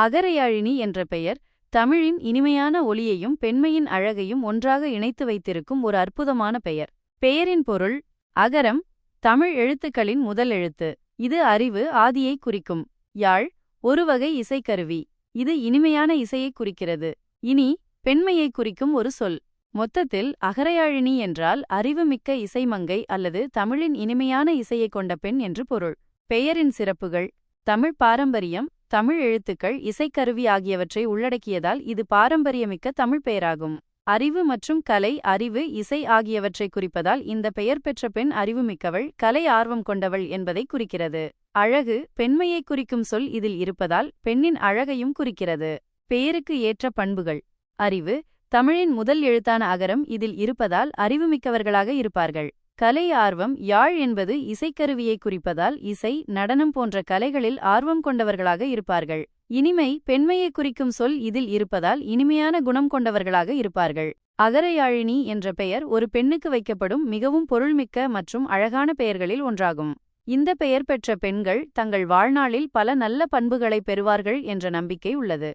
அகரையாழினி என்ற பெயர் தமிழின் இனிமையான ஒளியையும் பெண்மையின் அழகையும் ஒன்றாக இணைத்து வைத்திருக்கும் ஒரு அற்புதமான பெயர். பெயரின் பொருள் அகரம் தமிழ் எழுத்துக்களின் முதல் எழுத்து. இது அறிவு ஆதியை குறிக்கும். யாழ் ஒரு வகை இசைக்கருவி. இது இனிமையான இசையை குறிக்கிறது. இனி பெண்மையை குறிக்கும் ஒரு சொல். மொத்தத்தில் அகரையாழினி என்றால் அறிவுமிக்க இசைமங்கை அல்லது தமிழின் இனிமையான இசையை கொண்ட பெண் என்று பொருள். பெயரின் சிறப்புகள் தமிழ் பாரம்பரியம் தமிழ் எழுத்துக்கள் இசைக்கருவி ஆகியவற்றை உள்ளடக்கியதால் இது பாரம்பரியமிக்க தமிழ் பெயராகும். அறிவு மற்றும் கலை அறிவு இசை ஆகியவற்றை குறிப்பதால் இந்த பெயர் பெற்ற பெண் அறிவுமிக்கவள் கலை ஆர்வம் கொண்டவள் என்பதை குறிக்கிறது. அழகு பெண்மையை குறிக்கும் சொல் இதில் இருப்பதால் பெண்ணின் அழகையும் குறிக்கிறது. பெயருக்கு ஏற்ற பண்புகள். அறிவு தமிழின் முதல் எழுத்தான அகரம் இதில் இருப்பதால் அறிவுமிக்கவர்களாக இருப்பார்கள். கலை ஆர்வம் யாழ் என்பது இசைக்கருவியை குறிப்பதால் இசை நடனம் போன்ற கலைகளில் ஆர்வம் கொண்டவர்களாக இருப்பார்கள். இனிமை பெண்மையை குறிக்கும் சொல் இதில் இருப்பதால் இனிமையான குணம் கொண்டவர்களாக இருப்பார்கள். அகரயாழினி என்ற பெயர் ஒரு பெண்ணுக்கு வைக்கப்படும் மிகவும் பொருள்மிக்க மற்றும் அழகான பெயர்களில் ஒன்றாகும். இந்த பெயர் பெற்ற பெண்கள் தங்கள் வாழ்நாளில் பல நல்ல பண்புகளை பெறுவார்கள் என்ற நம்பிக்கை உள்ளது.